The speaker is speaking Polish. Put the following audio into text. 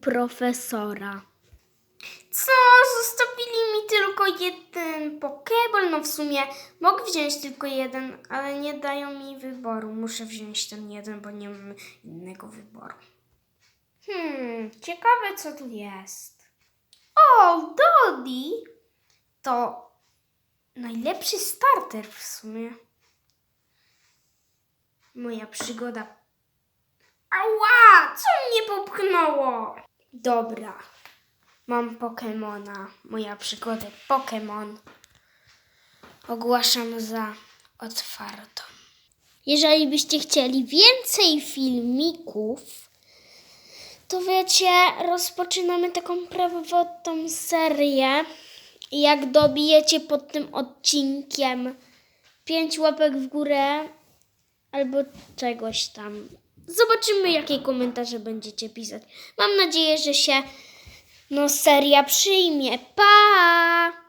profesora. Co? Zostawili mi tylko jeden pokeball. No w sumie mogę wziąć tylko jeden, ale nie dają mi wyboru. Muszę wziąć ten jeden, bo nie mam innego wyboru. Hmm, ciekawe co tu jest. O, Dodi! To najlepszy starter w sumie. Moja przygoda. Ała! Co mnie popchnęło? Dobra. Mam Pokemona. Moja przygoda Pokemon. Ogłaszam za otwartą. Jeżeli byście chcieli więcej filmików, to wiecie, rozpoczynamy taką prawowitą serię. Jak dobijecie pod tym odcinkiem pięć łapek w górę albo czegoś tam. Zobaczymy, jakie komentarze będziecie pisać. Mam nadzieję, że się no seria przyjmie. Pa!